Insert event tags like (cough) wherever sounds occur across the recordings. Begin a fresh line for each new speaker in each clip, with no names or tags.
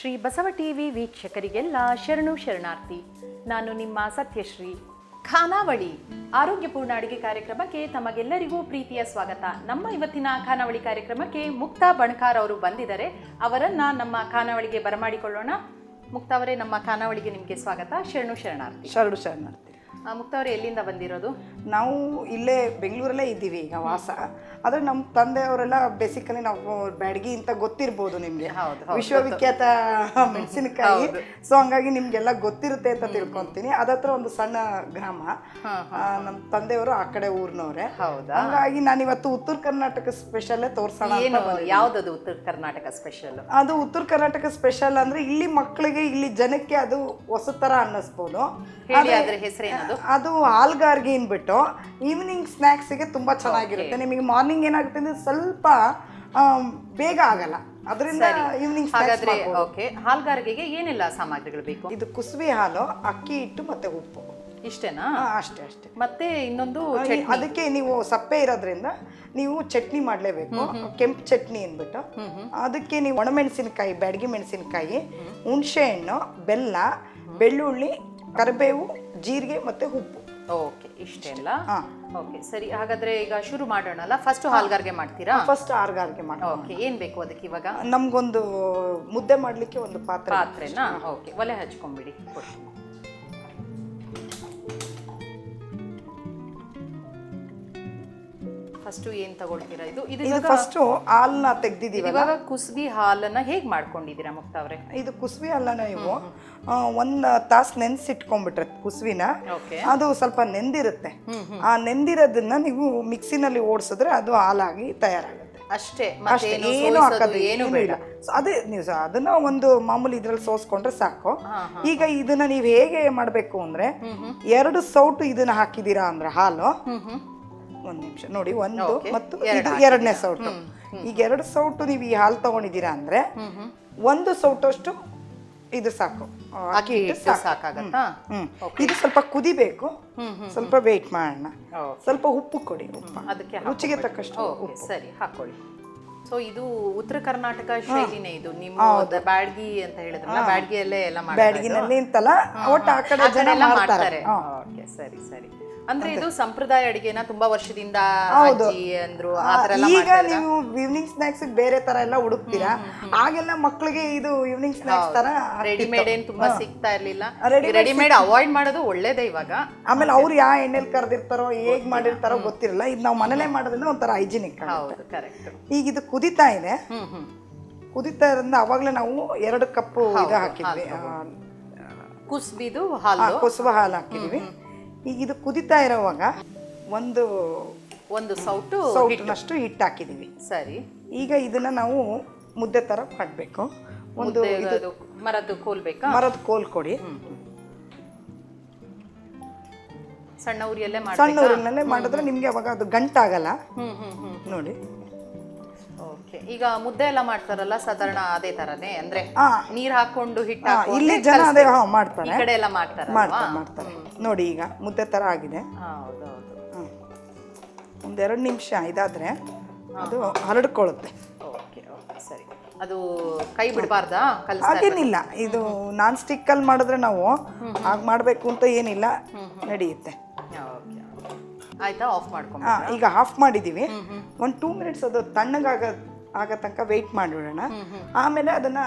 Shri Basava TV ವೀಕ್ಷಕರಿಗೆಲ್ಲ ಶರಣು ಶರಣಾರ್ಥಿ. ನಾನು ನಿಮ್ಮ ಸತ್ಯಶ್ರೀ. ಖಾನಾವಳಿ ಆರೋಗ್ಯಪೂರ್ಣ ಅಡಿಗೆ ಕಾರ್ಯಕ್ರಮಕ್ಕೆ ತಮಗೆಲ್ಲರಿಗೂ ಪ್ರೀತಿಯ ಸ್ವಾಗತ. ನಮ್ಮ ಇವತ್ತಿನ ಖಾನಾವಳಿ ಕಾರ್ಯಕ್ರಮಕ್ಕೆ ಮುಕ್ತಾ ಬಣಕಾರ್ ಅವರು ಬಂದಿದ್ದಾರೆ. ಅವರನ್ನ ನಮ್ಮ ಖಾನಾವಳಿಗೆ ಬರಮಾಡಿಕೊಳ್ಳೋಣ. ಮುಕ್ತಾ ಅವರೇ ನಮ್ಮ ಖಾನಾವಳಿಗೆ ನಿಮಗೆ ಸ್ವಾಗತ. ಶರಣು ಶರಣಾರ್ಥಿ.
ಶರಣು ಶರಣಾರ್ಥಿ.
ಆ, ಮುಕ್ತಾ ಅವರೇ ಎಲ್ಲಿಂದ ಬಂದಿರೋದು?
ನಾವು ಇಲ್ಲೇ ಬೆಂಗಳೂರಲ್ಲೇ ಇದ್ದೀವಿ ಈಗ ವಾಸ. ಆದರೆ ನಮ್ಮ ತಂದೆಯವರೆಲ್ಲ ಬೇಸಿಕಲಿ ನಾವು ಬ್ಯಾಡಗಿ ಅಂತ ಗೊತ್ತಿರ್ಬೋದು ನಿಮಗೆ. ವಿಶ್ವವಿಖ್ಯಾತ ಮೆಣಸಿನಕಾಯಿ. ಸೊ ಹಂಗಾಗಿ ನಿಮಗೆಲ್ಲ ಗೊತ್ತಿರುತ್ತೆ ಅಂತ ತಿಳ್ಕೊತೀನಿ. ಅದತ್ರ ಒಂದು ಸಣ್ಣ ಗ್ರಾಮ. ನಮ್ಮ ತಂದೆಯವರು ಆ ಕಡೆ ಊರಿನವ್ರೆ.
ಹೌದಾ?
ಹಂಗಾಗಿ ನಾನು ಇವತ್ತು ಉತ್ತರ ಕರ್ನಾಟಕ ಸ್ಪೆಷಲ್ಲೇ ತೋರ್ಸೋಣ
ಯಾವ್ದದು ಉತ್ತರ ಕರ್ನಾಟಕ ಸ್ಪೆಷಲ್
ಅದು ಉತ್ತರ ಕರ್ನಾಟಕ ಸ್ಪೆಷಲ್ ಅಂದ್ರೆ ಇಲ್ಲಿ ಮಕ್ಕಳಿಗೆ ಇಲ್ಲಿ ಜನಕ್ಕೆ ಅದು ಹೊಸ ತರ ಅನ್ನಿಸ್ಬೋದು.
ಅದು ಅದ್ರ ಅದು
ಅದು ಹಾಲ್ಗಾರ್ಗೆ ಅನ್ಬಿಟ್ಟು ಈವ್ನಿಂಗ್ ಸ್ನ್ಯಾಕ್ಸಿಗೆ ತುಂಬ ಚೆನ್ನಾಗಿರುತ್ತೆ. ನಿಮಗೆ ಮಾರ್ನಿಂಗ್ ಏನಾಗುತ್ತೆ ಅಂದ್ರೆ ಸ್ವಲ್ಪ ಬೇಗ ಆಗಲ್ಲ. ಅದರಿಂದ ಈವ್ನಿಂಗ್
ಹಾಗಾದ್ರೆ ಓಕೆ ಹಾಲ್ಗಾರಿಕೆಗೆ ಏನೆಲ್ಲ ಸಾಮಗ್ರಿಗಳು ಬೇಕು?
ಇದು ಕುಸುಬಿ ಹಾಲು ಅಕ್ಕಿ ಹಿಟ್ಟು ಮತ್ತೆ ಉಪ್ಪು.
ಇಷ್ಟೇನಾ?
ಅಷ್ಟೇ ಅಷ್ಟೇ.
ಮತ್ತೆ ಇನ್ನೊಂದು
ಅದಕ್ಕೆ ನೀವು ಸಪ್ಪೆ ಇರೋದ್ರಿಂದ ನೀವು ಚಟ್ನಿ ಮಾಡಲೇಬೇಕು. ಕೆಂಪು ಚಟ್ನಿ ಅಂದ್ಬಿಟ್ಟು. ಅದಕ್ಕೆ ನೀವು ಒಣಮೆಣಸಿನಕಾಯಿ ಬ್ಯಾಡಗಿ ಮೆಣಸಿನಕಾಯಿ ಹುಣಸೆ ಹಣ್ಣು ಬೆಲ್ಲ ಬೆಳ್ಳುಳ್ಳಿ ಕರಿಬೇವು ಜೀರಿಗೆ ಮತ್ತೆ ಉಪ್ಪು.
ಓಕೆ ಇಷ್ಟೆಲ್ಲ. ಓಕೆ ಸರಿ ಹಾಗಾದ್ರೆ ಈಗ ಶುರು ಮಾಡೋಣಲ್ಲ? ಫಸ್ಟ್ ಹಾಲ್ಗಾರ್ಗೆ ಮಾಡ್ತೀರಾ?
ಫಸ್ಟ್ ಆರ್ಗಾರ್ಗೆ ಮಾಡಿ
ಓಕೆ ಏನ್ ಬೇಕು ಅದಕ್ಕೆ ಇವಾಗ?
ನಮ್ಗೊಂದು ಮುದ್ದೆ ಮಾಡ್ಲಿಕ್ಕೆ ಒಂದು ಪಾತ್ರೆ
ಪಾತ್ರೆನಾ? ಓಕೆ ಒಲೆ ಹಚ್ಕೊಂಡ್ಬಿಡಿ ಫಸ್ಟ್ ಏನ್ ತಗೊಳ್ತೀರಾ? ಇದು ಇದು
ಇದು
ಇವಾಗ
ಫಸ್ಟ್ ಹಾಲನ್ನ ತೆಗ್ದಿದೀವಲ್ಲ
ಇವಾಗ ಕುಸ್ಬಿ ಹಾಲನ್ನ ಹೇಗ್ ಮಾಡ್ಕೊಂಡಿದ್ದೀರಾ ಅವರೇ?
ಇದು ಕುಸುವಿ ಹಾಲನ್ನ ನೀವು ಒಂದ್ ತಾಸು ನೆನ್ಸಿಟ್ಕೊಂಡ್ಬಿಟ್ರೆ ಕುಸುವಿನ
ಓಕೆ.
ಅದು ಸ್ವಲ್ಪ ನೆಂದಿರುತ್ತೆ. ಆ ನೆಂದಿರೋದನ್ನ ನೀವು ಮಿಕ್ಸಿನಲ್ಲಿ ಓಡಿಸಿದ್ರೆ ಅದು ಹಾಲಾಗಿ ತಯಾರಾಗುತ್ತೆ.
ಅಷ್ಟೇ
ಅಷ್ಟೇ
ಮತ್ತೆ
ಏನು ಹಾಕೋದು
ಏನು ಬೇಡ.
ಸೊ ಅದೇ ನೀವು ಸ- ಅದನ್ನ ಒಂದು ಮಾಮೂಲಿ ಇದ್ರಲ್ಲಿ ಸೋಸ್ಕೊಂಡ್ರೆ ಸಾಕು. ಈಗ ಇದನ್ನ ನೀವು ಹೇಗೆ ಮಾಡಬೇಕು ಅಂದ್ರೆ ಎರಡು ಸೌಟು ಇದನ್ನ ಹಾಕಿದೀರಾ ಅಂದ್ರೆ ಹಾಲು ಒಂದ್ ನಿಮಿಷ. ನೋಡಿ ಒಂದು ಮತ್ತು ಇದು ಎರಡನೇ ಸೌಟು. ಈಗ ಎರಡು ಸೌಟು ನೀವು ಈ ಹಾಲು ತಗೊಂಡಿದ್ದೀರಾ ಅಂದ್ರೆ ಒಂದು ಸೌಟಷ್ಟು ಇದು ಸಾಕು.
ಅಕ್ಕಿ ಸಾಕಾಗತ್ತಾ?
ಇದು ಸ್ವಲ್ಪ ಕುದಿಬೇಕು. ಸ್ವಲ್ಪ ವೇಟ್ ಮಾಡೋಣ. ಸ್ವಲ್ಪ ಉಪ್ಪು ಕೊಡಿ ಉಪ್ಪು.
ಅದಕ್ಕೆ
ರುಚಿಗೆ ತಕ್ಕಷ್ಟು
ಸರಿ ಹಾಕೊಳ್ಳಿ ಸೊ ಇದು ಉತ್ತರ ಕರ್ನಾಟಕ ಶೈಲಿನೇ ಇದು. ನಿಮ್ಮ ಬ್ಯಾಡ್ಗಿ ಅಂತ ಹೇಳಿದ್ರಲ್ಲ ಬ್ಯಾಡ್ಗಿಯಲ್ಲೇ ಎಲ್ಲ ಮಾಡ್ತಾರೆ
ಬ್ಯಾಡಗಿನಲ್ಲಿ ಅಂತಲ್ಲ ಒಟ್ಟು ಆ ಕಡೆ ಜನ ಮಾಡ್ತಾರೆ.
ಓಕೆ ಸರಿ ಸರಿ. ಅಂದ್ರೆ ಇದು ಸಂಪ್ರದಾಯ ಅಡಿಗೆನ ತುಂಬಾ ವರ್ಷದಿಂದ ಹೌದು. ಅಂದ್ರು
ಈಗ ನೀವು ಈವ್ನಿಂಗ್ ಸ್ನಾಕ್ಸ್ ಬೇರೆ ತರ ಎಲ್ಲ ಹುಡುಕ್ತೀರಾ? ಆಗೆಲ್ಲ ಮಕ್ಕಳಿಗೆ ಇದು ಈವ್ನಿಂಗ್ ಸ್ನಾಕ್ಸ್ ತರ
ರೆಡಿಮೇಡ್ ಏನ್ ತುಂಬಾ ಸಿಗ್ತಾ ಇರ್ಲಿಲ್ಲ. ರೆಡಿಮೇಡ್ ಅವಾಯ್ಡ್ ಮಾಡೋದು ಒಳ್ಳೇದೇ ಇವಾಗ.
ಆಮೇಲೆ ಅವ್ರು ಯಾವ ಎಣ್ಣೆಲಿ ಕರೆದಿರ್ತಾರೋ ಹೇಗ್ ಮಾಡಿರ್ತಾರೋ ಗೊತ್ತಿರಲ್ಲ. ಇದು ನಾವು ಮನೇಲೆ ಮಾಡೋದ್ರಿಂದ ಒಂಥರ ಹೈಜಿನಿಕ್ ಈಗ ಇದು ಕುದಿತಾ ಇದೆ. ಕುದಿತಾ ಇರೋದ್ರಿಂದ ಅವಾಗಲೇ ನಾವು ಎರಡು ಕಪ್ಪು ಇದು ಹಾಕಿದ್ವಿ.
ಕುಸ್ಬಿದು ಹಾಲು.
ಕುಸುಬ ಹಾಲು ಹಾಕಿದೀವಿ. ಈಗ ಇದು ಕುದಿತಾ ಇರೋವಾಗ ಒಂದು
ಒಂದು ಸೌಟು
ಸೌಟಿನಷ್ಟು ಹಿಟ್ಟು. ಹಾಕಿದೀವಿ
ಸರಿ.
ಈಗ ಇದನ್ನ ನಾವು ಮುದ್ದೆ ತರ ಮಾಡಬೇಕು. ಒಂದು
ಮರದ ಮರದ್ದು ಕೋಲ್ ಬೇಕಾ
ಮರದ ಕೋಲ್ ಕೊಡಿ.
ಸಣ್ಣ ಉರಿಯಲ್ಲೇ
ಸಣ್ಣ ಊರಿನಲ್ಲೇ ಮಾಡಿದ್ರೆ ನಿಮ್ಗೆ ಅವಾಗ ಅದು ಗಂಟಾಗಲ್ಲ. ನೋಡಿ.
ಓಕೆ. ಈಗ ಮುದ್ದೆ ಎಲ್ಲ ಮಾಡ್ತಾರಲ್ಲ ಸಾಧಾರಣ ಅದೇ ತರನೇ? ಅಂದ್ರೆ. ನೀರ್ ಹಾಕೊಂಡು ಹಿಟ್ಟು
ಇಲ್ಲಿ ಜನ ಅದೇ
ಈ
ಮಾಡ್ತಾರೆ.
ಕಡೆ ಎಲ್ಲ
ಮಾಡ್ತಾರೆ ಮಾಡ್ತಾರೆ. ನೋಡಿ ಈಗ ಮುದ್ದೆ ಥರ ಆಗಿದೆ.
ಹೌದು ಹೌದು.
ಹ್ಮ್. ಒಂದೆರಡು ನಿಮಿಷ ಇದಾದರೆ ಅದು ಹರಡ್ಕೊಳ್ಳುತ್ತೆ.
ಓಕೆ ಓಕೆ ಸರಿ. ಅದು ಕೈ ಬಿಡಬಾರ್ದಾ?
ಹಾಗೇನಿಲ್ಲ. ಇದು ನಾನ್ ಸ್ಟಿಕ್ ಅಲ್ಲಿ ಮಾಡಿದ್ರೆ ನಾವು ಹಾಗೆ ಮಾಡಬೇಕು ಅಂತ ಏನಿಲ್ಲ ನಡೆಯುತ್ತೆ.
ಆಯ್ತಾ? ಆಫ್
ಹಾ ಈಗ ಆಫ್ ಮಾಡಿದೀವಿ. ಒಂದು ಟೂ ಮಿನಿಟ್ಸ್ ಅದು ತಣ್ಣಗಾಗ ಆಗೋ ತನಕ ವೆಯ್ಟ್ ಮಾಡಿಬಿಡೋಣ ಆಮೇಲೆ ಅದನ್ನ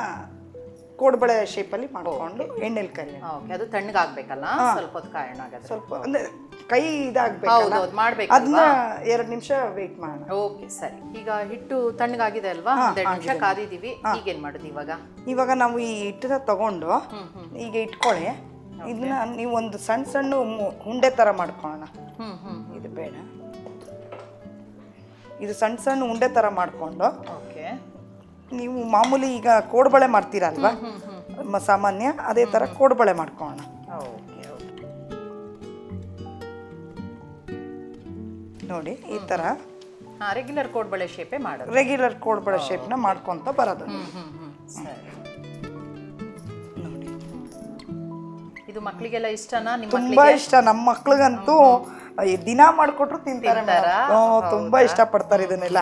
ಕೋಡ್ಬಳೆ ಶೇಪಲ್ಲಿ ಮಾಡ್ಕೊಂಡು ಎಣ್ಣೆಲಿ ಕರಿಯೋಣ.
ಓಕೆ ಅದು ತಣ್ಣಗಾಗ್ಬೇಕಲ್ಲ ಸ್ವಲ್ಪ ಹೊತ್ತು ಕಾಯೋಣ ಹಾಗಾದ್ರೆ.
ಸ್ವಲ್ಪ ಅಂದ್ರೆ ಕೈ ಇದಾಗಬೇಕು
ಹೌದು ಮಾಡ್ಬೇಕು
ಅದನ್ನ ಎರಡು ನಿಮಿಷ ವೇಟ್ ಮಾಡೋಣ.
ಓಕೆ ಸರಿ. ಈಗ ಹಿಟ್ಟು ತಣ್ಣಗಾಗಿದೆ ಅಲ್ವಾ? ಒಂದೆರಡು ನಿಮಿಷ ಕಾದಿದೀವಿ ಈಗೇನ್ ಮಾಡೋದು ಇವಾಗ?
ಇವಾಗ ನಾವು ಈ ಹಿಟ್ಟನ್ನ ತಗೊಂಡು ಈಗ ಇಟ್ಕೊಳ್ಳಿ. ಇದನ್ನ ನೀವು ಒಂದು ಸಣ್ಣ ಸಣ್ಣ ಮು- ಉಂಡೆ ಥರ ಮಾಡ್ಕೊಳ್ಳೋಣ.
ಹ್ಮ್ ಹ್ಮ್
ಇದು ಬೇಡ. ಇದು ಸಣ್ಣ ಸಣ್ಣ ಉಂಡೆ ಥರ ಮಾಡಿಕೊಂಡು
ಓಕೆ
ನೀವು ಮಾಮೂಲಿ ಈಗ ಕೋಡ್ಬಳೆ ಮಾಡ್ತೀರಲ್ವಾ? ಸಾಮಾನ್ಯ ಅದೇ ಥರ ಕೋಡ್ಬಳೆ ಮಾಡ್ಕೊಳ್ಳೋಣ. ನೋಡಿ ಈ ಥರ
ರೆಗ್ಯುಲರ್ ಕೋಡ್ಬಳೆ ಶೇಪೇ ಮಾಡೋದು.
ರೆಗ್ಯುಲರ್ ಕೋಡ್ಬಳೆ ಶೇಪ್ನ ಮಾಡ್ಕೊತ ಬರೋದು. ನೋಡಿ.
ಇದು ಮಕ್ಕಳಿಗೆಲ್ಲ ಇಷ್ಟನಾ? ನಿಮ್ಮ
ತುಂಬಾ ಇಷ್ಟ. ನಮ್ಮ ಮಕ್ಳಿಗಂತೂ ದಿನ ಮಾಡ್ಕೊಟ್ರು ತಿಂತಾರೆ
ತುಂಬಾ
ಇಷ್ಟ ಪಡ್ತಾರೆ ತುಂಬಾ ಇಷ್ಟಪಡ್ತಾರೆ ಇದನ್ನೆಲ್ಲ.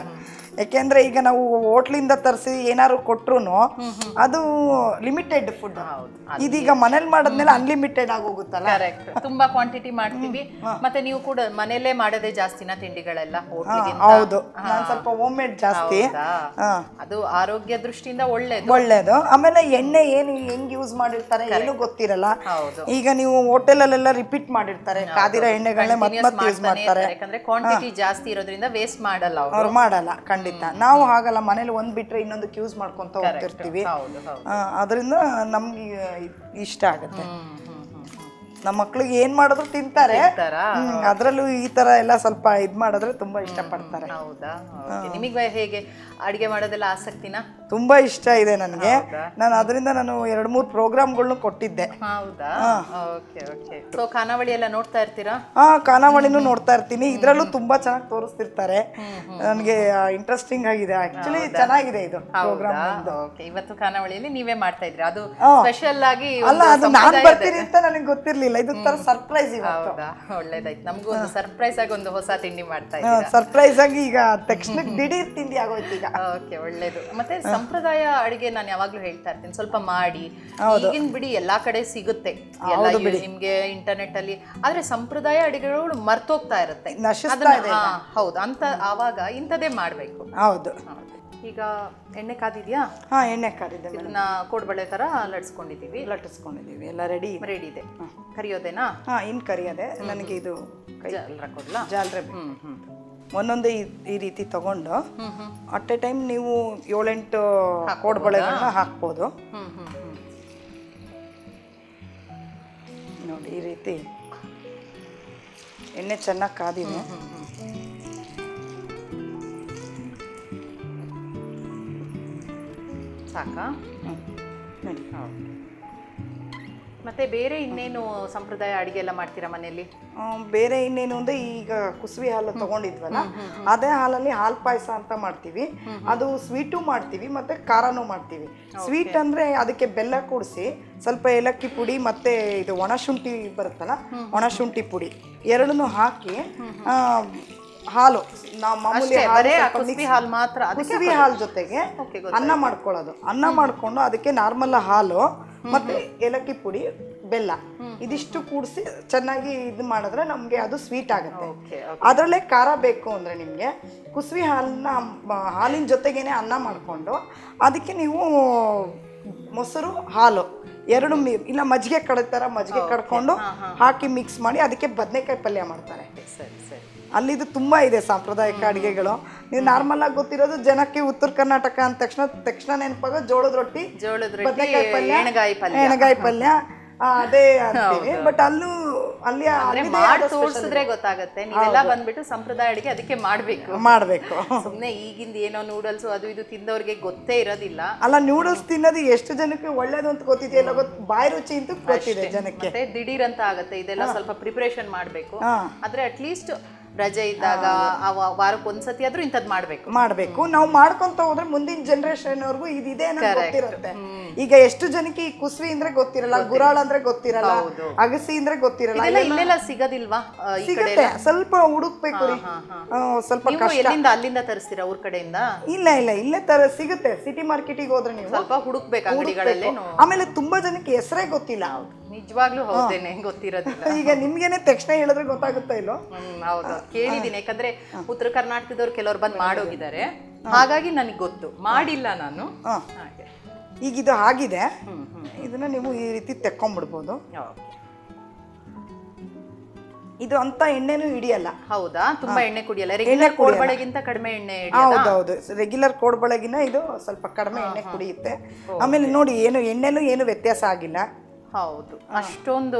ಯಾಕೆಂದ್ರೆ ಈಗ ನಾವು ಹೋಟ್ಲಿಂದ ತರಿಸಿ ಏನಾದ್ರು ಕೊಟ್ರು ಅದು ಲಿಮಿಟೆಡ್ ಫುಡ್ ಇದೀಗ ಮನೇಲಿ ಮಾಡಿದ್ಮೇಲೆ ಅನ್ಲಿಮಿಟೆಡ್ ಆಗೋಗುತ್ತಲ್ಲ?
ಕರೆಕ್ಟ್ ತುಂಬಾ ಕ್ವಾಂಟಿಟಿ ಮಾಡ್ತೀವಿ. ಮತ್ತೆ ನೀವು ಕೂಡ ಮನೆಯಲ್ಲೇ ಮಾಡೋದೇ ಜಾಸ್ತಿನ ತಿಂಡಿಗಳೆಲ್ಲ
ಹೌದು. ನಾನು ಸ್ವಲ್ಪ ಹೋಮ್ ಮೇಡ್ ಜಾಸ್ತಿ
ಅದು ಆರೋಗ್ಯ ದೃಷ್ಟಿಯಿಂದ ಒಳ್ಳೇದು.
ಒಳ್ಳೇದು. ಆಮೇಲೆ ಎಣ್ಣೆ ಏನು ಹೆಂಗ್ ಯೂಸ್ ಮಾಡಿರ್ತಾರೆ ಏನು ಗೊತ್ತಿರಲ್ಲ. ಈಗ ನೀವು ಹೋಟೆಲ್ ಅಲ್ಲೆಲ್ಲ ರಿಪೀಟ್ ಮಾಡಿರ್ತಾರೆ ಕಾದಿರ ಎಣ್ಣೆಗಳನ್ನ ಮತ್ತೆ ಯೂಸ್ ಮಾಡ್ತಾರೆ.
ಯಾಕಂದ್ರೆ ಕ್ವಾಂಟಿಟಿ ಜಾಸ್ತಿ ಇರೋದ್ರಿಂದ ವೇಸ್ಟ್ ಮಾಡಲ್ಲ ಅವರು
ಅವ್ರು. ಮಾಡಲ್ಲ ಖಂಡಿತ. ನಾವು ಹಾಗಲ್ಲ ಮನೇಲಿ ಒಂದ್ ಬಿಟ್ರೆ ಇನ್ನೊಂದು ಕ್ಯೂಸ್ ಮಾಡ್ಕೊಂತ ಹೋಗ್ತಿರ್ತೀವಿ. ಅದರಿಂದ ನಮ್ಗೆ ಇಷ್ಟ ಆಗುತ್ತೆ. ನಮ್ಮ ಮಕ್ಳಿಗೆ ಏನ್ ಮಾಡಿದ್ರು ತಿಂತಾರೆ. ಹ್ಮ್, ಅದ್ರಲ್ಲೂ ಈ ತರ ಎಲ್ಲ ಸ್ವಲ್ಪ ಇದ್ ಮಾಡಿದ್ರೆ ತುಂಬಾ ಇಷ್ಟ ಪಡ್ತಾರೆ
ಹೌದಾ. ನಿಮಗೆ ಹೇಗೆ ಅಡಿಗೆ ಮಾಡೋದೆಲ್ಲ ಆಸಕ್ತಿನಾ?
ತುಂಬಾ ಇಷ್ಟ ಇದೆ ನನಗೆ? ನಾನು ಅದರಿಂದ ನಾನು ಎರಡು ಮೂರು ಪ್ರೋಗ್ರಾಮ್ಗಳ್ನು ಕೊಟ್ಟಿದ್ದೆ.
ಹೌದಾ? ಓಕೆ ಓಕೆ ಸೊ ಖಾನಾವಳಿ ಎಲ್ಲ ನೋಡ್ತಾ ಇರ್ತೀರಾ?
ಹಾ ಖಾನಾವಳಿನೂ ನೋಡ್ತಾ ಇರ್ತೀನಿ. ಇದ್ರಲ್ಲೂ ತುಂಬಾ ಚೆನ್ನಾಗಿ ತೋರಿಸ್ತಿರ್ತಾರೆ. ನನಗೆ ಇಂಟ್ರೆಸ್ಟಿಂಗ್ ಆಗಿದೆ. ಆಕ್ಚುಲಿ ಚೆನ್ನಾಗಿದೆ ಇದು ಪ್ರೋಗ್ರಾಮ್
ಓಕೆ ಇವತ್ತು ಖಾನಾವಳಿಯಲ್ಲಿ ನೀವೇ ಮಾಡ್ತಾ ಇದ್ರಿ. ಅದು. ಸ್ಪೆಷಲ್ ಆಗಿ
ಅಲ್ಲ ಅದು ನಾನ್ ಬರ್ತೀನಿ ಅಂತ ನನಗೆ ಗೊತ್ತಿರ್ಲಿಲ್ಲ. ಇದು ತರ ಸರ್ಪ್ರೈಸ್ ಇವತ್ತು.
ಹೌದಾ? ಒಳ್ಳೇದಾಯ್ತು. ನಮಗೂ ಒಂದು ಸರ್ಪ್ರೈಸ್ ಆಗಿ ಒಂದು ಹೊಸ ತಿಂಡಿ ಮಾಡ್ತಾ ಇದ್ದೀರಾ?
ಸರ್ಪ್ರೈಸ್ ಆಗಿ ಈಗ ತಕ್ಷಣ (laughs) ದಿಢೀರ್ ತಿಂಡಿ ಆಗೋಯ್ತು ಈಗ.
ಓಕೆ ಒಳ್ಳೇದು. ಮತ್ತೆ ಸಂಪ್ರದಾಯ ಅಡಿಗೆ ನಾನು ಯಾವಾಗ್ಲೂ ಹೇಳ್ತಾ ಇರ್ತೀನಿ. ಸ್ವಲ್ಪ ಮಾಡಿ. ಈಗಿನ ಬಿಡಿ ಎಲ್ಲಾ ಕಡೆ ಸಿಗುತ್ತೆ. ಎಲ್ಲ ನಿಮ್ಗೆ ಇಂಟರ್ನೆಟ್ ಅಲ್ಲಿ. ಆದ್ರೆ ಸಂಪ್ರದಾಯ ಅಡಿಗೆಗಳು ಮರ್ತೋಗ್ತಾ ಇರುತ್ತೆ. ಹೌದು. ಅಂತ ಆವಾಗ ಇಂಥದೇ ಮಾಡ್ಬೇಕು.
ಹೌದು.
ಈಗ ಎಣ್ಣೆ ಕಾದಿದ್ಯಾ?
ಹಾ ಎಣ್ಣೆ ಕಾದಿದೆ
ಇದನ್ನ ಕೋಡ್ಬಳೆ ತರ ಲಟ್ಸ್ಕೊಂಡಿದ್ದೀವಿ
ಲಟ್ಟಿಸ್ಕೊಂಡಿದ್ದೀವಿ ಎಲ್ಲ ರೆಡಿ
ರೆಡಿ ಇದೆ. ಕರಿಯೋದೇನಾ?
ಹಾ ಇನ್ ಕರಿಯೋದೆ. ನನಗೆ ಇದು ಕೈ
ಜಲ್ರ ಕೊಡ್ಲಾ?
ಜಾಲ್ರೆ ಬೇಕು. ಒಂದೊಂದೇ ಈ- ಈ ರೀತಿ ತಗೊಂಡು ಅಟ್ ಎ ಟೈಮ್ ನೀವು ಏಳೆಂಟು ಕೋಡ್ಬಳೆಗಳನ್ನ ಹಾಕ್ಬೋದು. ನೋಡಿ ಈ ರೀತಿ. ಎಣ್ಣೆ ಚೆನ್ನಾಗಿ ಕಾದಿದೆ.
ಸಾಕಾ.
ನೋಡಿ
ಮತ್ತೆ ಬೇರೆ ಇನ್ನೇನು ಸಂಪ್ರದಾಯ ಅಡಿಗೆ ಎಲ್ಲ ಮಾಡ್ತೀರಾ ಮನೆಯಲ್ಲಿ?
ಬೇರೆ ಇನ್ನೇನು ಅಂದ್ರೆ ಈಗ ಕುಸುವಿ ಹಾಲು ತಗೊಂಡಿದ್ವಲ್ಲ ಅದೇ ಹಾಲಲ್ಲಿ ಹಾಲ್ ಪಾಯಸ ಅಂತ ಮಾಡ್ತೀವಿ. ಅದು ಸ್ವೀಟು ಮಾಡ್ತೀವಿ ಮತ್ತೆ ಖಾರನೂ ಮಾಡ್ತೀವಿ. ಸ್ವೀಟ್ ಅಂದ್ರೆ ಅದಕ್ಕೆ ಬೆಲ್ಲ ಕೂಡಿಸಿ ಸ್ವಲ್ಪ ಏಲಕ್ಕಿ ಪುಡಿ ಮತ್ತೆ ಇದು ಒಣಶುಂಠಿ ಬರುತ್ತಲ್ಲ ಒಣಶುಂಠಿ ಪುಡಿ ಎರಡನ್ನೂ ಹಾಕಿ ಹಾಲು ನಾವು ಮಾಮೂಲಿ ಹಾಲು
ಬರೇ ಆ
ಸ್ವಲ್ಪ
ಕುಸ್ಬಿ ಹಾಲು ಮಾತ್ರ ಅದಕ್ಕೆ
ಹಾಲು. ಜೊತೆಗೆ
Okay,
ಅನ್ನ ಮಾಡ್ಕೊಳ್ಳೋದು. ಅನ್ನ ಮಾಡ್ಕೊಂಡು ಅದಕ್ಕೆ ನಾರ್ಮಲ್ ಹಾಲು ಮತ್ತೆ ಏಲಕ್ಕಿ ಪುಡಿ ಬೆಲ್ಲ. ಇದಿಷ್ಟು ಕೂಡಿಸಿ ಚೆನ್ನಾಗಿ ಇದು ಮಾಡಿದ್ರೆ ನಮಗೆ ಅದು ಸ್ವೀಟ್ ಆಗುತ್ತೆ. ಅದರಲ್ಲೇ ಖಾರ ಬೇಕು ಅಂದರೆ ನಿಮಗೆ ಕುಸುಬಿ ಹಾಲನ್ನ ಮ- ಹಾಲಿನ ಜೊತೆಗೇನೆ ಅನ್ನ ಮಾಡಿಕೊಂಡು ಅದಕ್ಕೆ ನೀವು ಮೊಸರು ಹಾಲು ಎರಡು ಮಿ ಇಲ್ಲ ಮಜ್ಜಿಗೆ ಕಡತಾರ ಮಜ್ಜಿಗೆ ಕಡ್ಕೊಂಡು ಹಾಕಿ ಮಿಕ್ಸ್ ಮಾಡಿ ಅದಕ್ಕೆ ಬದನೆಕಾಯಿ ಪಲ್ಯ ಮಾಡ್ತಾರೆ.
ಸರಿ ಸರಿ.
ಅಲ್ಲಿದು ತುಂಬಾ ಇದೆ ಸಾಂಪ್ರದಾಯಿಕ ಅಡುಗೆಗಳು. ನೀವು ನಾರ್ಮಲ್ ಆಗಿ ಗೊತ್ತಿರೋದು ಜನಕ್ಕೆ ಉತ್ತರ ಕರ್ನಾಟಕ ಅಂದ ತಕ್ಷಣ ತಕ್ಷಣ ನೆನಪಾಗ ಜೋಳದ ರೊಟ್ಟಿ
ಜೋಳದ ರೊಟ್ಟಿ ಎಣ್ಗಾಯಿ ಪಲ್ಯ.
ಎಣ್ಗಾಯಿ ಪಲ್ಯ ಅದೇ ಅಂತೀವಿ. ಬಟ್ ಅಲ್ಲೂ ಅಲ್ಲಿ
ತೋರಿಸಿದ್ರೆ ಮಾಡಿ ತೋರ್ಸಿದ್ರೆ ಗೊತ್ತಾಗತ್ತೆ. ನೀವೆಲ್ಲ ಬಂದ್ಬಿಟ್ಟು ಸಂಪ್ರದಾಯ ಅಡಿಗೆ ಅದಕ್ಕೆ ಮಾಡ್ಬೇಕು.
ಮಾಡಬೇಕು.
ಸುಮ್ನೆ ಈಗಿಂದ ಏನೋ ನೂಡಲ್ಸ್ ಅದು ಇದು ತಿಂದವ್ರಿಗೆ ಗೊತ್ತೇ ಇರೋದಿಲ್ಲ.
ಅಲ್ಲ ನೂಡಲ್ಸ್ ತಿನ್ನೋದು ಎಷ್ಟು ಜನಕ್ಕೆ ಒಳ್ಳೇದು ಅಂತ ಗೊತ್ತಿದೆಯಲ್ಲ ಗೊತ್ತು ಬಾಯಿ ರುಚಿ ಅಂತೂ ಗೊತ್ತಿದೆ ಜನಕ್ಕೆ.
ದಿಢೀರ್ ಅಂತ ಆಗತ್ತೆ. ಇದೆಲ್ಲ ಸ್ವಲ್ಪ ಪ್ರಿಪರೇಷನ್ ಮಾಡ್ಬೇಕು. ಆದ್ರೆ ಅಟ್ಲೀಸ್ಟ್ ರಜೆ ಇದ್ದಾಗ ಅವ ವಾರಕ್ಕೆ ಒಂದ್ಸತಿ ಆದ್ರೂ ಇಂಥದ್ ಮಾಡ್ಬೇಕು.
ಮಾಡಬೇಕು. ನಾವು ಮಾಡ್ಕೊಂತ ಹೋದ್ರೆ ಮುಂದಿನ ಜನರೇಷನ್ ಅವ್ರಿಗೂ ಇದಿದೆ ಅಂತ ಗೊತ್ತಿರುತ್ತೆ. ಈಗ ಎಷ್ಟು ಜನಕ್ಕೆ ಈ ಕುಸ್ವಿ ಅಂದ್ರೆ ಗೊತ್ತಿರಲ್ಲ ಗುರಾಳ ಅಂದ್ರೆ ಗೊತ್ತಿರಲ್ಲ ಅಗಸಿ ಅಂದ್ರೆ ಗೊತ್ತಿರಲ್ಲ
ಇಲ್ಲೆಲ್ಲ ಸಿಗೋದಿಲ್ವಾ ಈ ಕಡೆ
ಸಿಗುತ್ತೆ ಸ್ವಲ್ಪ ಹುಡುಕ್ಬೇಕು ಸ್ವಲ್ಪ
ಎಲ್ಲಿಂದ ಅಲ್ಲಿಂದ ತರಿಸ್ತೀರಾ ಊರ್ ಕಡೆಯಿಂದ?
ಇಲ್ಲ ಇಲ್ಲ ಇಲ್ಲೇ ತರ ಸಿಗುತ್ತೆ. ಸಿಟಿ ಮಾರ್ಕೆಟಿಗೆ ಹೋದ್ರೆ ನೀವು
ಸ್ವಲ್ಪ ಹುಡುಕ್ಬೇಕು
ಆಮೇಲೆ ತುಂಬಾ ಜನಕ್ಕೆ ಹೆಸರೇ ಗೊತ್ತಿಲ್ಲ.
ನಿಜವಾಗ್ಲೂ ಹೌದೇನೆ ಗೊತ್ತಿರೋದಿಲ್ಲ. (laughs)
ಈಗ ನಿಮ್ಗೇನೆ ತಕ್ಷಣ ಹೇಳಿದ್ರೆ ಗೊತ್ತಾಗುತ್ತಾ ಇಲ್ಲೋ
ಹೌದು. ಕೇಳಿದೀನಿ. ಯಾಕಂದ್ರೆ ಉತ್ತರ ಕರ್ನಾಟಕದವ್ರು ಕೆಲವ್ರು ಬಂದು ಮಾಡೋಗಿದ್ದಾರೆ. ಹಾಗಾಗಿ ನನಗೆ ಗೊತ್ತು. ಮಾಡಿಲ್ಲ ನಾನು. ಹಾಗೆ.
ಈಗ ಇದು ಆಗಿದೆ. ಇದನ್ನ ನೀವು ಈ ರೀತಿ ತೆಕ್ಕೊಂಡ್ಬಿಡ್ಬೋದು. ಇದು ಅಂತ ಎಣ್ಣೆನೂ ಹಿಡಿಯಲ್ಲ.
ಹೌದಾ? ತುಂಬಾ ಎಣ್ಣೆ ಕುಡಿಯಲ್ಲ. ರೆಗ್ಯುಲರ್ ಕೋಡ್ಬಳೆಗಿಂತ ಕಡಿಮೆ ಎಣ್ಣೆ ಹೌದು
ಹೌದೌದು. ರೆಗ್ಯುಲರ್ ಕೋಡ್ಬಳಗಿನ ಇದು ಸ್ವಲ್ಪ ಕಡಿಮೆ ಎಣ್ಣೆ ಕುಡಿಯುತ್ತೆ. ಆಮೇಲೆ ನೋಡಿ ಏನು ಎಣ್ಣೆನೂ ಏನು ವ್ಯತ್ಯಾಸ ಆಗಿಲ್ಲ.
ಹೌದು. ಅಷ್ಟೊಂದು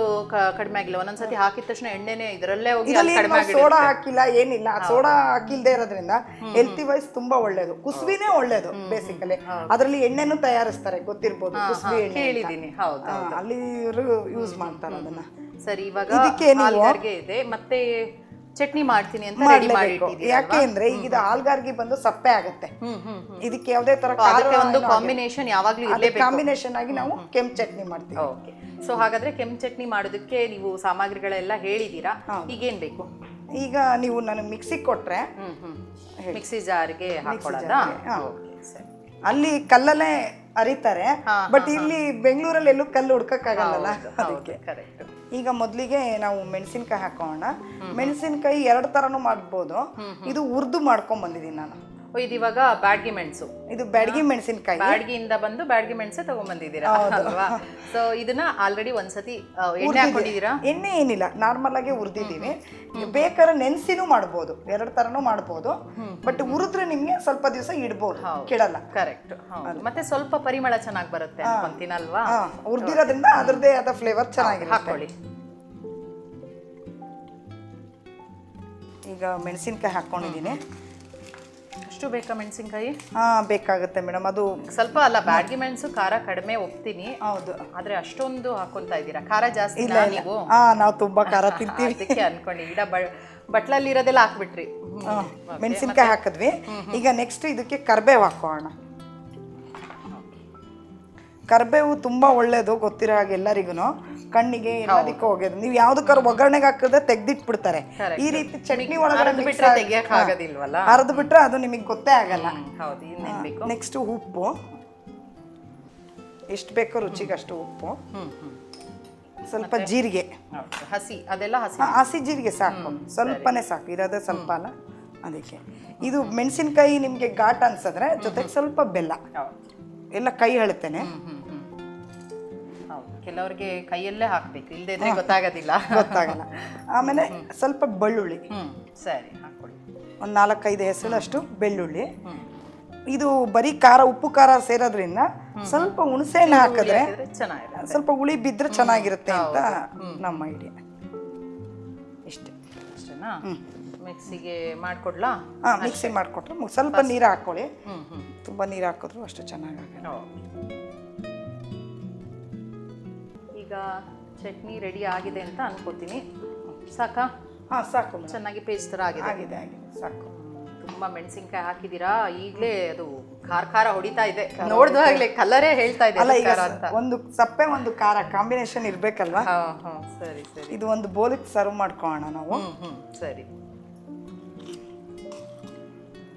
ಕಡಿಮೆ ಆಗಿಲ್ಲ. ಒಂದೊಂದ್ಸತಿ ಹಾಕಿದ ತಕ್ಷಣ ಎಣ್ಣೆನೆ ಇದರಲ್ಲೇ ಹೋಗಿ ಅಲ್ಲಿ ಕಡಿಮೆ
ಸೋಡಾ ಹಾಕಿಲ್ಲ ಏನಿಲ್ಲ. ಸೋಡಾ ಹಾಕಿಲ್ದೆ ಇರೋದ್ರಿಂದ ಹೆಲ್ತಿ ವೈಸ್ ತುಂಬಾ ಒಳ್ಳೇದು. ಕುಸುವಿನೇ ಒಳ್ಳೇದು ಬೇಸಿಕಲಿ ಅದರಲ್ಲಿ ಎಣ್ಣೆನೂ ತಯಾರಿಸ್ತಾರೆ ಗೊತ್ತಿರ್ಬೋದು. ಕುಸುವಿ ಎಣ್ಣೆ ಅಂತ.
ಕೇಳಿದೀನಿ ಹೌದು
ಆ, ಅಲ್ಲಿ ಇವರು ಯೂಸ್ ಮಾಡ್ತಾರೆ ಅದನ್ನ.
ಸರಿ ಇವಾಗ
ಇದಕ್ಕೆ ನೀವು-
ಇದೆ. ಮತ್ತೆ ಚಟ್ನಿ ಮಾಡ್ತೀನಿ ಅಂತ ರೆಡಿ ಮಾಡಿ
ಮಾಡ್ಲೇಬೇಕು ಯಾಕೆ ಅಂದ್ರೆ ಈಗ ಇದು ಆಲ್ಗಾರ್ಗಿ ಬಂದು ಸಪ್ಪೆ ಆಗುತ್ತೆ. ಇದಕ್ಕೆ ಯಾವುದೇ ತರ
ಅದಕ್ಕೆ ಒಂದು ಕಾಂಬಿನೇಷನ್ ಯಾವಾಗ್ಲೂ ಇರಲೇಬೇಕು.
ಕಾಂಬಿನೇಷನ್ ಆಗಿ ನಾವು ಕೆಂಪ್ ಚಟ್ನಿ ಮಾಡ್ತೀವಿ.
ಓಕೆ ಸೊ ಹಾಗಾದ್ರೆ ಕೆಂಪ್ ಚಟ್ನಿ ಮಾಡೋದಕ್ಕೆ ನೀವು ಸಾಮಗ್ರಿಗಳೆಲ್ಲ ಹೇಳಿದೀರಾ ಈಗೇನ್ ಬೇಕು?
ಈಗ ನೀವು ನನಗೆ ಮಿಕ್ಸಿ ಕೊಟ್ರೆ
ಮಿಕ್ಸಿ ಜಾರ್ಗೆ ಹಾಕೊಳ್ಳೋದಾ ಓಕೆ ಸರಿ.
ಅಲ್ಲಿ ಕಲ್ಲಲ್ಲೇ ಅರಿತಾರೆ. ಬಟ್ ಇಲ್ಲಿ ಬೆಂಗಳೂರಲ್ಲಿ ಎಲ್ಲೂ ಕಲ್ಲು ಹುಡ್ಕಕ್ಕಾಗಲ್ಲ
ಆಗಲ್ಲ ಕರೆಕ್ಟ್.
ಈಗ ಮೊದಲಿಗೆ ನಾವು ಮೆಣಸಿನ್ಕಾಯಿ ಹಾಕೋಣ. ಮೆಣಸಿನ್ಕಾಯಿ ಎರಡು ತರನು ಮಾಡ್ಬೋದು. ಇದು ಉರ್ದು ಮಾಡ್ಕೊಂಡ್ ಬಂದಿದ್ದೀನಿ ನಾನು.
ಇದು ಇವಾಗ ಬ್ಯಾಡ್ಗಿ ಮೆಣಸು.
ಇದು ಬ್ಯಾಡ್ಗಿ ಮೆಣಸಿನಕಾಯಿ?
ಬ್ಯಾಡ್ಗಿಯಿಂದ ಬಂದು ಬ್ಯಾಡ್ಗಿ ಮೆಣಸು ತಗೊಂಡ್ಬಂದಿದ್ದೀರಾ ಅಲ್ವಾ? ಸೊ ಇದನ್ನ ಆಲ್ರೆಡಿ ಒಂದ್ಸತಿ ಎಣ್ಣೆ ಹಾಕೊಂಡಿದ್ದೀರಾ?
ಎಣ್ಣೆ ಏನಿಲ್ಲ ನಾರ್ಮಲ್ ಆಗಿ ಹುರಿದಿದ್ದೀವಿ ಬೇಕಾದ್ರೆ ನೆನ್ಸಿನೂ ಮಾಡ್ಬೋದು ಎರಡು ತರನೂ ಮಾಡ್ಬೋದು. ಬಟ್ ಹುರಿದ್ರೆ ನಿಮ್ಗೆ ಸ್ವಲ್ಪ ದಿವಸ ಇಡ್ಬೋದು ಕೆಡಲ್ಲ
ಕರೆಕ್ಟ್ ಮತ್ತೆ ಸ್ವಲ್ಪ ಪರಿಮಳ ಚೆನ್ನಾಗಿ ಬರುತ್ತೆ
ಅಂತೀನಲ್ವಾ ಹುರಿದಿರೋದ್ರಿಂದ ಅದ್ರದ್ದೇ ಆದ ಫ್ಲೇವರ್ ಚೆನ್ನಾಗಿ
ಹಾಕೊಳ್ಳಿ.
ಈಗ ಮೆಣಸಿನ್ಕಾಯಿ ಹಾಕೊಂಡಿದ್ದೀನಿ.
ಅಷ್ಟು ಬೇಕಾ ಮೆಣಸಿನ್ಕಾಯಿ?
ಹಾ ಬೇಕಾಗುತ್ತೆ ಮೇಡಮ್. ಅದು
ಸ್ವಲ್ಪ ಅಲ್ಲ ಬ್ಯಾಡ್ಗಿ ಮೆಣಸು ಖಾರ ಕಡಿಮೆ ಒಪ್ತೀನಿ.
ಹೌದು.
ಆದ್ರೆ ಅಷ್ಟೊಂದು ಹಾಕೊಂತ ಇದ್ದೀರಾ? ಖಾರ ಜಾಸ್ತಿ
ಇಲ್ಲ
ನೀವು?
ಹಾ ನಾವು ತುಂಬಾ ಖಾರ (laughs) ತಿಂತೀವಿ.
ಅದಕ್ಕೆ ಅನ್ಕೊಂಡು ಇಡ ಬಟ್ಲಲ್ಲಿ ಇರೋದೆಲ್ಲ ಹಾಕ್ಬಿಟ್ರಿ.
ಮೆಣಸಿನ್ಕಾಯಿ ಹಾಕಿದ್ವಿ. ಈಗ ನೆಕ್ಸ್ಟ್ ಇದಕ್ಕೆ ಕರ್ಬೇವು ಹಾಕೋಣ. ಕರ್ಬೇವು ತುಂಬಾ ಒಳ್ಳೇದು ಗೊತ್ತಿರೋ ಹಾಗೆ ಎಲ್ಲರಿಗೂ ಕಣ್ಣಿಗೆ ಎಲ್ಲದಕ್ಕೂ ಹೋಗ್ಯದು. ನೀವು ಯಾವ್ದಕ್ಕಾರ ಒಗ್ಗರಣೆಗೆ ಹಾಕಿದ್ರೆ ತೆಗ್ದಿಟ್ಬಿಡ್ತಾರೆ. ಈ ರೀತಿ ಚಟ್ನಿ ಒಳಗಡೆ
ಹರಿದು ಬಿಟ್ರೆ ತೆಗಿಯಕ್
ಅರ್ದು ಬಿಟ್ರೆ ಅದು ನಿಮಗೆ ಗೊತ್ತೇ ಆಗಲ್ಲ. ನೆಕ್ಸ್ಟ್ ಉಪ್ಪು. ಎಷ್ಟು ಬೇಕೋ ರುಚಿಗಷ್ಟು ಉಪ್ಪು. ಸ್ವಲ್ಪ ಜೀರಿಗೆ.
ಹಸಿ. ಅದೆಲ್ಲ ಹಸಿ.
ಹಸಿ ಜೀರಿಗೆ ಸಾಕು. ಸ್ವಲ್ಪನೇ ಸಾಕು. ಇರೋದೇ ಸ್ವಲ್ಪ ಅಲ್ಲ. ಅದಕ್ಕೆ. ಇದು ಮೆಣಸಿನ್ಕಾಯಿ ನಿಮಗೆ ಘಾಟ್ ಅನ್ಸಿದ್ರೆ ಜೊತೆಗೆ ಸ್ವಲ್ಪ ಬೆಲ್ಲ. ಎಲ್ಲ ಕೈ ಹಳತೇನೆ
ಕೆಲವ್ರಿಗೆ ಕೈಯಲ್ಲೇ ಹಾಕ್ಬೇಕು ಇಲ್ಲದೆ ಗೊತ್ತಾಗೋದಿಲ್ಲ.
ಗೊತ್ತಾಗಲ್ಲ. ಆಮೇಲೆ ಸ್ವಲ್ಪ ಬೆಳ್ಳುಳ್ಳಿ.
ಸರಿ ಹಾಕೊಳ್ಳಿ.
ಒಂದು ನಾಲ್ಕೈದು ಹೆಸರಷ್ಟು ಬೆಳ್ಳುಳ್ಳಿ. ಇದು ಬರೀ ಖಾರ ಉಪ್ಪು ಖಾರ ಸೇರೋದ್ರಿಂದ ಸ್ವಲ್ಪ ಹುಣಸೆಹಣ್ಣು ಹಾಕಿದ್ರೆ
ಹಾಕಿದ್ರೆ ಚೆನ್ನಾಗಿದೆ
ಸ್ವಲ್ಪ ಹುಳಿ ಬಿದ್ದರೆ ಚೆನ್ನಾಗಿರುತ್ತೆ ಅಂತ ನಮ್ಮ ಐಡಿಯಾ. ಇಷ್ಟೇ.
ಅಷ್ಟೇನಾ? ಮಿಕ್ಸಿಗೆ ಮಾಡ್ಕೊಡ್ಲಾ?
ಹಾಂ ಮಿಕ್ಸಿ ಮಾಡಿಕೊಟ್ರೆ. ಸ್ವಲ್ಪ ನೀರು ಹಾಕ್ಕೊಳ್ಳಿ ತುಂಬಾ ನೀರು ಹಾಕಿದ್ರು ಅಷ್ಟು ಚೆನ್ನಾಗಾಗಲ್ಲ
ಈಗ ಚಟ್ನಿ ರೆಡಿ ಆಗಿದೆ ಅಂತ ಅನ್ಕೋತೀನಿ. ಸಾಕಾ?
ಹಾಂ ಸಾಕು ಮೇಡಮ್.
ಚೆನ್ನಾಗಿ ಪೇಸ್ಟ್ ಥರ ಆಗಿದೆ.
ಆಗಿದೆ ಆಗಿದೆ. ಸಾಕು.
ತುಂಬಾ ಮೆಣಸಿನ್ಕಾಯಿ ಹಾಕಿದ್ದೀರಾ ಈಗಲೇ ಅದು ಖಾರ ಖಾರ ಹೊಡಿತಾ ಇದೆ. ನೋಡ್ದಾಗ್ಲೇ ಕಲರೇ ಹೇಳ್ತಾ ಇದೆ
ಅಲ್ಲ
ಅದು
ಈಗ
ಖಾರ ಅಂತ.
ಒಂದು ಸಪ್ಪೆ ಒಂದು ಖಾರ ಕಾಂಬಿನೇಷನ್ ಇರ್ಬೇಕಲ್ವಾ?
ಹಾ ಹಾ ಸರಿ ಸರಿ.
ಇದು ಒಂದು ಬೋಲಿಗೆ ಸರ್ವ್ ಮಾಡ್ಕೊಳ್ಳೋಣ ನಾವು.
ಹ್ಮ್ ಹ್ಮ್ ಸರಿ.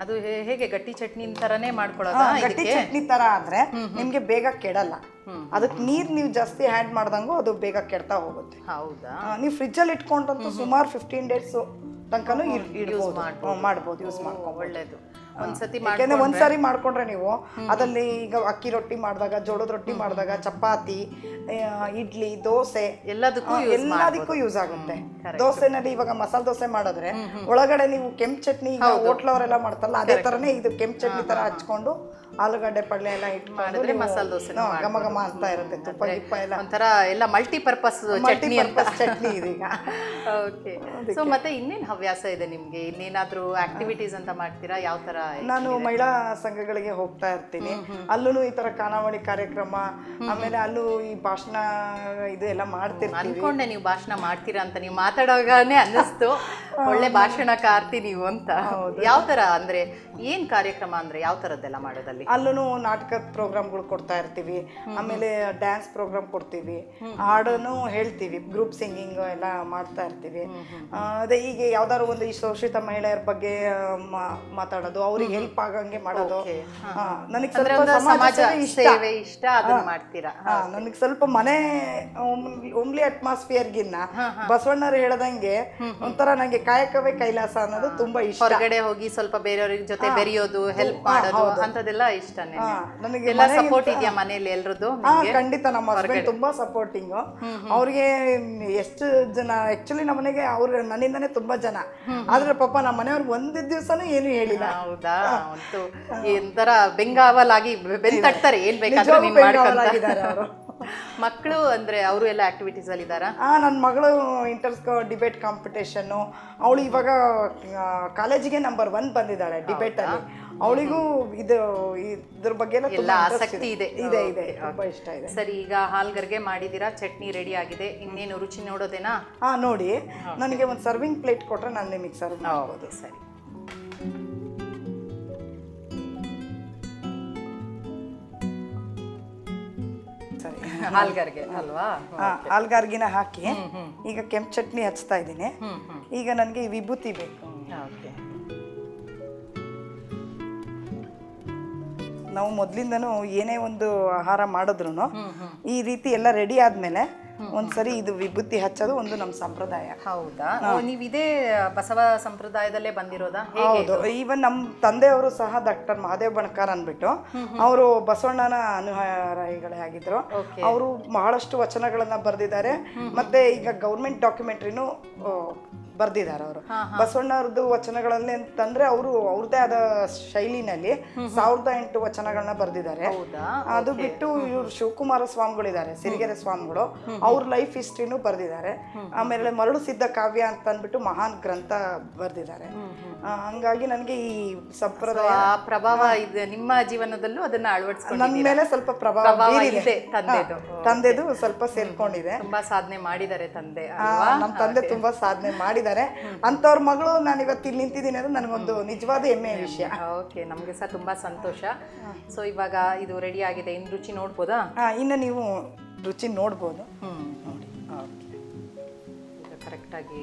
ಅದು ಹೇ- ಹೇಗೆ ಗಟ್ಟಿ ಚಟ್ನಿ ತರನೇ ಮಾಡ್ಕೊಳ್ಳೋದು
ಹಾ, ಗಟ್ಟಿ
ಇದಕ್ಕೆ?
ಚಟ್ನಿ ತರ ಆದ್ರೆ ನಿಮ್ಗೆ ಬೇಗ ಕೆಡಲ್ಲ. ಅದಕ್ಕೆ ನೀರ್ ನೀವು ಜಾಸ್ತಿ ಆ್ಯಡ್ ಮಾಡ್ದಂಗೂ ಅದು ಬೇಗ ಕೆಡ್ತಾ ಹೋಗುತ್ತೆ.
ಹೌದಾ?
ನೀವು ಫ್ರಿಜ್ಜಲ್ಲಿ ಇಟ್ಕೊಂಡಂತೂ ಸುಮಾರು ಫಿಫ್ಟೀನ್ ಡೇಸ್ ತನಕನೂ ಇಡ್ಬೋದು. ಮಾಡ್ಬೋದು. ಯೂಸ್ ಮಾಡ್ಕೊಂಡು
ಒಳ್ಳೇದು. ಒಂದ್ಸತಿ
ಯಾಕೆಂದ್ರೆ ಒಂದ್ಸರಿ ಮಾಡ್ಕೊಂಡ್ರೆ ನೀವು ಅದರಲ್ಲಿ ಈಗ ಅಕ್ಕಿ ರೊಟ್ಟಿ ಮಾಡಿದಾಗ ಜೋಳದ ರೊಟ್ಟಿ ಮಾಡಿದಾಗ ಚಪಾತಿ ಇಡ್ಲಿ ದೋಸೆ
ಎಲ್ಲದಕ್ಕೂ
ಎಲ್ಲದಕ್ಕೂ ಯೂಸ್ ಆಗುತ್ತೆ. ದೋಸೆನಲ್ಲಿ ಇವಾಗ ಮಸಾಲೆ ದೋಸೆ ಮಾಡಿದ್ರೆ ಒಳಗಡೆ ನೀವು ಕೆಂಪು ಚಟ್ನಿ ಹೋಟ್ಲವರೆಲ್ಲ ಮಾಡ್ತಾರಲ್ಲ ಅದೇ ತರನೇ ಇದು ಕೆಂಪು ಚಟ್ನಿ ತರ ಹಚ್ಕೊಂಡು ಆಲೂಗಡ್ಡೆ ಪಲ್ಯ ಎಲ್ಲ ಇಟ್ಟು
ಮಾಡಿದ್ರೆ ಮಸಾಲೆ ದೋಸೆ
ಘಮ ಘಮ ಅಂತ ಇರುತ್ತೆ ತುಪ್ಪ ಗಿಪ್ಪ ಎಲ್ಲ.
ಒಂಥರ ಎಲ್ಲ ಮಲ್ಟಿಪರ್ಪಸ್ ಚಟ್ನಿ ಅಂತ.
ಚಟ್ನಿ ಇದೀಗ. (laughs)
ಓಕೆ ಸೊ ಮತ್ತೆ ಇನ್ನೇನು ಹವ್ಯಾಸ ಇದೆ ನಿಮಗೆ? ಇನ್ನೇನಾದರೂ ಆಕ್ಟಿವಿಟೀಸ್ ಅಂತ ಮಾಡ್ತೀರಾ? ಯಾವ ಥರ
ನಾನು ಮಹಿಳಾ ಸಂಘಗಳಿಗೆ ಹೋಗ್ತಾ ಇರ್ತೀನಿ. ಅಲ್ಲೂ ಈ ತರ ಖಾನಾವಳಿ ಕಾರ್ಯಕ್ರಮ ಆಮೇಲೆ ಅಲ್ಲೂ ಈ ಭಾಷಣ ಇದು ಎಲ್ಲ ಮಾಡ್ತೀನಿ
ಅನ್ಕೊಂಡೆ ನೀವು ಭಾಷಣ ಮಾಡ್ತೀರಾ ಅಂತ. ನೀವು ಮಾತಾಡೋಗಾನೆ ಅನ್ನಿಸ್ತು. ಒಳ್ಳೆ ಭಾಷಣಕಾರ್ತಿ ನೀವು ಅಂತ. ಯಾವ ತರ ಅಂದ್ರೆ ಏನು ಕಾರ್ಯಕ್ರಮ ಅಂದ್ರೆ ಯಾವ ಥರದ್ದೆಲ್ಲ ಮಾಡೋದಲ್ಲಿ?
ಅಲ್ಲೂ ನಾಟಕದ ಪ್ರೋಗ್ರಾಮ್ಗಳು ಕೊಡ್ತಾ ಇರ್ತೀವಿ. ಆಮೇಲೆ ಡ್ಯಾನ್ಸ್ ಪ್ರೋಗ್ರಾಮ್ ಕೊಡ್ತೀವಿ. ಹಾಡನ್ನು ಹೇಳ್ತೀವಿ. ಗ್ರೂಪ್ ಸಿಂಗಿಂಗ್ ಎಲ್ಲ ಮಾಡ್ತಾ ಇರ್ತೀವಿ. ಅದೇ ಈಗ ಯಾವ್ದಾದ್ರು ಒಂದು ಈ ಶೋಷಿತ ಮಹಿಳೆಯರ ಬಗ್ಗೆ ಮಾತಾಡೋದು ಅವ್ರಿಗೆ ಹೆಲ್ಪ್ ಆಗಂಗೆ ಮಾಡೋದು. ನನಗೆ ಸ್ವಲ್ಪ ಸಮಾಜ ಇಷ್ಟ.
ಸೇವೆ ಇಷ್ಟ ಅದನ್ನ ಮಾಡ್ತೀರಾ?
ನನಗೆ ಸ್ವಲ್ಪ ಮನೆ ಓಮ್ಲಿ ಅಟ್ಮಾಸ್ಫಿಯರ್ಗಿನ್ನ ಬಸವಣ್ಣರು ಹೇಳ್ದಂಗೆ ಒಂಥರ ನಂಗೆ ಕಾಯಕವೇ ಕೈಲಾಸ ಅನ್ನೋದು ತುಂಬಾ ಇಷ್ಟ.
ಹೊರಗಡೆ ಹೋಗಿ ಸ್ವಲ್ಪ ಬೇರೆಯವ್ರ ಜೊತೆ ಬೆರೆಯೋದು ಹೆಲ್ಪ್ ಮಾಡೋದು ಅಂತದೆಲ್ಲ ಇಷ್ಟನೇ.
ನನಗೆ
ಎಲ್ಲ ಸಪೋರ್ಟ್ ಇದೆಯಾ ಮನೆಯಲ್ಲಿ ಎಲ್ರದ್ದು
ಹಾ ಖಂಡಿತ ನಮ್ಮ ಹಸ್ಬೆಂಡ್ ತುಂಬಾ ಸಪೋರ್ಟಿಂಗ್ ಅವ್ರಿಗೆ ಎಷ್ಟು ಜನ ಆಕ್ಚುಲಿ ನಮ್ಮ ಮನೆಗೆ ಅವ್ರ ನನ್ನಿಂದನೇ ತುಂಬಾ ಜನ. ಆದ್ರೆ ಪಾಪ ನಮ್ಮ ಮನೆಯವ್ರಿಗೆ ಒಂದ್ ದಿವ್ಸನೂ ಏನು ಹೇಳಿಲ್ಲ.
ಹೌದಾ? ಅಂತೂ ಒಂಥರ ಬೆಂಗಾವಲಾಗಿ ಬೆನ್ ತಟ್ತಾರೆ. ಏನ್ ಬೇಕಾದ್ರೂ
ನಿಜವಾಗ್ಲೂ
ನೀನ್ ಮಾಡ್ಕೊಂತ.
ಬೆಂಗಾವಲಾಗಿದ್ದಾರೆ ಅವರು.
ಮಕ್ಕಳು ಅಂದ್ರೆ ಅವರು ಎಲ್ಲ ಆಕ್ಟಿವಿಟೀಸ್ ಅಲ್ಲಿ ಇದಾರಾ
ಆ ನನ್ನ ಮಗಳು ಇಂಟರ್ಸ್ ಡಿಬೇಟ್ ಕಾಂಪಿಟೇಷನ್ನು ಅವಳು ಇವಾಗ ಕಾಲೇಜಿಗೆ ನಂಬರ್ ಒನ್ ಬಂದಿದ್ದಾಳೆ ಡಿಬೇಟ್ ಅಲ್ಲಿ. ಅವಳಿಗೂ ಇದು ಇದ್ರ ಬಗ್ಗೆ ಎಲ್ಲ
ಆಸಕ್ತಿ ಇದೆ.
ಇದೆ. ಇದೆ ತುಂಬಾ ಇಷ್ಟ ಇದೆ.
ಸರಿ ಈಗ ಹಾಲ್ಗರ್ಗೆ ಮಾಡಿದೀರಾ ಚಟ್ನಿ ರೆಡಿ ಆಗಿದೆ. ಇನ್ನೇನು ರುಚಿ ನೋಡೋದೇನಾ?
ಹಾ ನೋಡಿ. ನನಗೆ ಒಂದು ಸರ್ವಿಂಗ್ ಪ್ಲೇಟ್ ಕೊಟ್ಟರೆ ನಾನು ನಿಮಗೆ ಸರ್ವ್ ಮಾಡ್ಬೋದು.
ಸರಿ. ಆಲ್ಗಾರ್ಗಿನ ಅಲ್ವಾ?
ಹಾಕಿ ಈಗ ಕೆಂಪು ಚಟ್ನಿ ಹಚ್ತಾ ಇದ್ದೀನಿ. ಈಗ ನನಗೆ ವಿಭೂತಿ ಬೇಕು. ನಾವು ಮೊದಲಿಂದನೂ ಏನೇ ಒಂದು ಆಹಾರ ಮಾಡಿದ್ರು ಈ ರೀತಿ ಎಲ್ಲ ರೆಡಿ ಆದಮೇಲೆ ಒಂದ್ಸರಿ ಇದು ವಿಭೂತಿ ಹಚ್ಚೋದು ಒಂದು ನಮ್ಮ ಸಂಪ್ರದಾಯ.
ಹೌದಾ? ನೀವು ಇದೇ ಬಸವ ಸಂಪ್ರದಾಯದಲ್ಲೇ ಬಂದಿರೋದಾ?
ಹೌದು. ಈವನ್ ನಮ್ಮ ತಂದೆಯವರು ಸಹ ಡಾಕ್ಟರ್ ಮಹಾದೇವ್ ಬಣಕಾರ್ ಅನ್ಬಿಟ್ಟು ಅವರು ಬಸವಣ್ಣನ ಅನುಯಾಯಿಗಳೇ ಆಗಿದ್ರು. ಅವರು ಬಹಳಷ್ಟು ವಚನಗಳನ್ನ ಬರೆದಿದ್ದಾರೆ. ಮತ್ತೆ ಈಗ ಗೌರ್ಮೆಂಟ್ ಡಾಕ್ಯುಮೆಂಟ್ರಿನೂ ಬರ್ದಿದ್ದಾರೆ ಅವರು. ಬಸವಣ್ಣವ್ರದ್ದು ವಚನಗಳಲ್ಲಿ ಅಂತಂದ್ರೆ ಅವರು ಅವ್ರದೇ ಆದ ಶೈಲಿನಲ್ಲಿ ಸಾವಿರದ ಎಂಟು ವಚನಗಳನ್ನ ಬರ್ದಿದ್ದಾರೆ. ಅದು ಬಿಟ್ಟು ಇವ್ರು ಶಿವಕುಮಾರ ಸ್ವಾಮಿಗಳಿದ್ದಾರೆ ಸಿರಿಗೆರೆ ಸ್ವಾಮಿಗಳು. ಅವ್ರ ಲೈಫ್ ಹಿಸ್ಟ್ರಿನೂ ಬರ್ದಿದ್ದಾರೆ. ಆಮೇಲೆ ಮರಳು ಸಿದ್ಧ ಕಾವ್ಯ ಅಂತ ಅಂದ್ಬಿಟ್ಟು ಮಹಾನ್ ಗ್ರಂಥ ಬರ್ದಿದ್ದಾರೆ. ಆ, ಹಂಗಾಗಿ ನನಗೆ ಈ ಸಂಪ್ರದಾಯ
ಆ ಪ್ರಭಾವ ಇದೆ ನಿಮ್ಮ ಜೀವನದಲ್ಲೂ ಅದನ್ನ ಅಳವಡಿಸ್ಕೊಂಡು
ನನ್ನ ಮೇಲೆ ಸ್ವಲ್ಪ ಪ್ರಭಾವ
ಪ್ರಭಾವ
ಬೀರಿದೆ.
ಇದೆ ತಂದೆದು.
ಹಾ, ತಂದೆದು ಸ್ವಲ್ಪ ಸೇರ್ಕೊಂಡಿದೆ.
ತುಂಬಾ ಸಾಧನೆ ಮಾಡಿದ್ದಾರೆ ತಂದೆ
ಆ, ನಮ್ಮ ತಂದೆ ತುಂಬಾ ಸಾಧನೆ ಮಾಡಿದ್ದಾರೆ. ಅಂತವ್ರ ಮಗಳು ನಾನು ಇವತ್ತು ಇಲ್ಲಿ ನಿಂತಿದ್ದೀನಿ ಅದು ನನಗೊಂದು ನಿಜವಾದ ಹೆಮ್ಮೆಯ ವಿಷಯ.
ಓಕೆ ನಮ್ಗೆ ಸಹ ತುಂಬಾ ಸಂತೋಷ. ಸೊ ಇವಾಗ ಇದು ರೆಡಿ ಆಗಿದೆ. ಇನ್ ರುಚಿ ನೋಡ್ಬೋದಾ?
ಹಾ ಇನ್ನು ನೀವು ರುಚಿ ನೋಡ್ಬೋದು.
ಹ್ಮ್ ನೋಡಿ. ಕರೆಕ್ಟಾಗಿ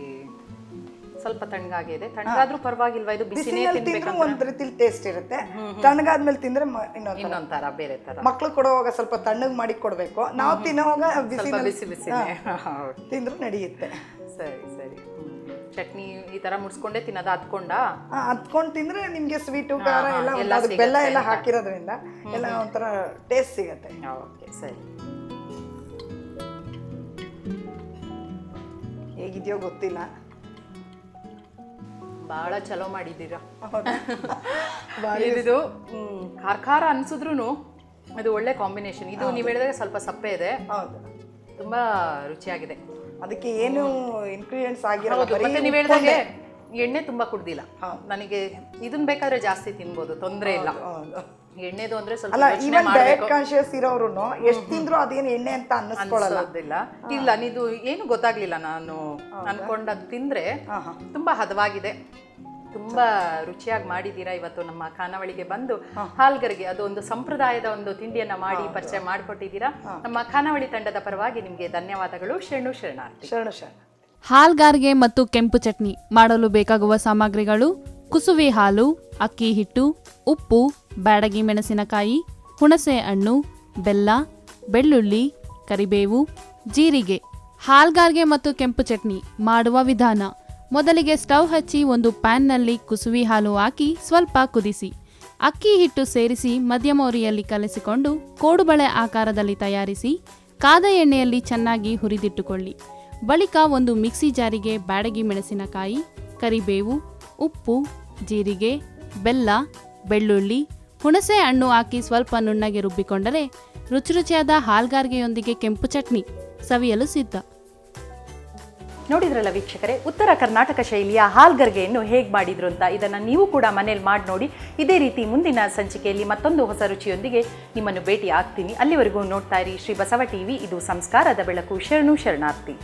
ಸ್ವಲ್ಪ ತಣ್ಣಗಾಗಿದೆ. ತಣ್ಣಗಾದ್ರೂ ಪರವಾಗಿಲ್ವಾ? ಇದು ಬಿಸಿನೇ
ತಿಂದ್ರೆ
ತಿನ್ಬೇಕಂತ
ಒಂದ್ ರೀತಿಲಿ ಟೇಸ್ಟ್ ಇರುತ್ತೆ. ತಣ್ಣಗಾದ್ಮೇಲೆ ತಿಂದ್ರೆ ಮ- ಇನ್ನೊಂದ್
ತರ ಬೇರೆ ತರ
ಮಕ್ಳು ಕೊಡುವಾಗ ಸ್ವಲ್ಪ ತಣ್ಣಗ್ ಮಾಡಿ ಕೊಡ್ಬೇಕು. ನಾವು ತಿನ್ನೋವಾಗ ಬಿಸಿ
ಬಿಸಿ ಬಿಸಿ ಬಿಸಿನೇ. (laughs)
ತಿಂದ್ರು ನಡೆಯುತ್ತೆ.
ಸರಿ ಸರಿ. ಹ್ಮ್. ಚಟ್ನಿ ಈ ತರ ಮುಡ್ಸ್ಕೊಂಡೇ ತಿನ್ನೋದು ಹತ್ಕೊಂಡ
ಹತ್ಕೊಂಡ್ ತಿಂದ್ರೆ ನಿಮ್ಗೆ ಸ್ವೀಟು ಖಾರ ಎಲ್ಲ ಅದಕ್ಕೆ ಬೆಲ್ಲ ಎಲ್ಲ ಹಾಕಿರೋದ್ರಿಂದ ಎಲ್ಲ ಒಂಥರ ಟೇಸ್ಟ್ ಸಿಗತ್ತೆ.
ಓಕೆ ಸರಿ.
ಹೇಗಿದೆಯೋ ಗೊತ್ತಿಲ್ಲ.
ಬಹಳ ಚಲೋ ಮಾಡಿದ್ದೀರಾ? (laughs) ಇದು ಖಾರ ಖಾರ ಅನ್ಸಿದ್ರು ಅದು ಒಳ್ಳೆ ಕಾಂಬಿನೇಷನ್. ಇದು ನೀವು ಹೇಳಿದಾಗ ಸ್ವಲ್ಪ ಸಪ್ಪೆ ಇದೆ.
ಹೌದು.
ತುಂಬಾ ರುಚಿಯಾಗಿದೆ.
ಅದಕ್ಕೆ ಏನು ಇನ್ಗ್ರೀಡಿಯೆಂಟ್ಸ್
ಆಗಿರೋದು ನೀವು ಹೇಳಿದಾಗೆ ಎಣ್ಣೆ ತುಂಬಾ ಕುಡ್ದಿಲ್ಲ. ನನಗೆ ಇದನ್ ಬೇಕಾದ್ರೆ ಜಾಸ್ತಿ ತಿನ್ಬೋದು ತೊಂದ್ರೆ ಇಲ್ಲ. ಎಣ್ಣೆದು ಅಂದ್ರೆ ಸ್ವಲ್ಪ
ಡಯಟ್ ಕಾನ್ಶಿಯಸ್ ಇರೋರು ಎಷ್ಟ್ ತಿಂದ್ರು ಅದೇನು ಎಣ್ಣೆ ಅಂತ ಅನ್ನಿಸ್ಕೊಳ್ಳಲ್ಲ.
ಅನ್ಸೋದಿಲ್ಲ. ಇಲ್ಲ ನೀದು ಏನು ಗೊತ್ತಾಗ್ಲಿಲ್ಲ ನಾನು. ಅನ್ಕೊಂಡದ್ ತಿಂದ್ರೆ ತುಂಬಾ ಹದವಾಗಿದೆ. ತುಂಬಾ ರುಚಿಯಾಗಿ ಮಾಡಿದ್ದೀರಾ ಇವತ್ತು ನಮ್ಮ ಖಾನಾವಳಿಗೆ ಬಂದು ಹಾಲ್ಗರಿಗೆ ಅದು ಒಂದು ಸಂಪ್ರದಾಯದ ಒಂದು ತಿಂಡಿಯನ್ನ ಮಾಡಿ ಪರಿಚಯ ಮಾಡಿಕೊಟ್ಟಿದ್ದೀರಾ ನಮ್ಮ ಖಾನಾವಳಿ ತಂಡದ ಪರವಾಗಿ ನಿಮ್ಗೆ ಧನ್ಯವಾದಗಳು. ಶರಣು ಶರಣಾರ್ಥಿ.
ಶರಣು ಶರಣ.
ಹಾಲ್ಗಾರ್ಗೆ ಮತ್ತು ಕೆಂಪು ಚಟ್ನಿ ಮಾಡಲು ಬೇಕಾಗುವ ಸಾಮಗ್ರಿಗಳು ಕುಸುವೆ ಹಾಲು ಅಕ್ಕಿ ಹಿಟ್ಟು ಉಪ್ಪು ಬ್ಯಾಡಗಿ ಮೆಣಸಿನಕಾಯಿ ಹುಣಸೆ ಹಣ್ಣು ಬೆಲ್ಲ ಬೆಳ್ಳುಳ್ಳಿ ಕರಿಬೇವು ಜೀರಿಗೆ. ಹಾಲ್ಗಾರ್ಗೆ ಮತ್ತು ಕೆಂಪು ಚಟ್ನಿ ಮಾಡುವ ವಿಧಾನ. ಮೊದಲಿಗೆ ಸ್ಟವ್ ಹಚ್ಚಿ ಒಂದು ಪ್ಯಾನ್ನಲ್ಲಿ ಕುಸುವಿ ಹಾಲು ಹಾಕಿ ಸ್ವಲ್ಪ ಕುದಿಸಿ. ಅಕ್ಕಿ ಹಿಟ್ಟು ಸೇರಿಸಿ ಮಧ್ಯಮ ಉರಿಯಲ್ಲಿ ಕಲಸಿಕೊಂಡು ಕೋಡುಬಳೆ ಆಕಾರದಲ್ಲಿ ತಯಾರಿಸಿ ಕಾದ ಎಣ್ಣೆಯಲ್ಲಿ ಚೆನ್ನಾಗಿ ಹುರಿದಿಟ್ಟುಕೊಳ್ಳಿ. ಬಳಿಕ ಒಂದು ಮಿಕ್ಸಿ ಜಾರಿಗೆ ಬ್ಯಾಡಗಿ ಮೆಣಸಿನಕಾಯಿ, ಕರಿಬೇವು, ಉಪ್ಪು, ಜೀರಿಗೆ, ಬೆಲ್ಲ, ಬೆಳ್ಳುಳ್ಳಿ, ಹುಣಸೆ ಹಣ್ಣು ಹಾಕಿ ಸ್ವಲ್ಪ ನುಣ್ಣಗೆ ರುಬ್ಬಿಕೊಂಡರೆ ರುಚಿ ರುಚಿಯಾದ ಹಾಲ್ಗಾರ್ಗೆಯೊಂದಿಗೆ ಕೆಂಪು ಚಟ್ನಿ ಸವಿಯಲು ಸಿದ್ಧ.
ನೋಡಿದ್ರಲ್ಲ ವೀಕ್ಷಕರೇ, ಉತ್ತರ ಕರ್ನಾಟಕ ಶೈಲಿಯ ಹಾಲ್ಗರ್ಗೆಯನ್ನು ಹೇಗೆ ಮಾಡಿದ್ರು ಅಂತ ಇದನ್ನು ನೀವು ಕೂಡ ಮನೇಲಿ ಮಾಡಿ ನೋಡಿ. ಇದೇ ರೀತಿ ಮುಂದಿನ ಸಂಚಿಕೆಯಲ್ಲಿ ಮತ್ತೊಂದು ಹೊಸ ರುಚಿಯೊಂದಿಗೆ ನಿಮ್ಮನ್ನು ಭೇಟಿ ಆಗ್ತೀನಿ ಅಲ್ಲಿವರೆಗೂ ನೋಡ್ತಾ ಇರಿ ಶ್ರೀ ಬಸವ ಟಿವಿ, ಇದು ಸಂಸ್ಕಾರದ ಬೆಳಕು. ಶರಣು ಶರಣಾರ್ಥಿ.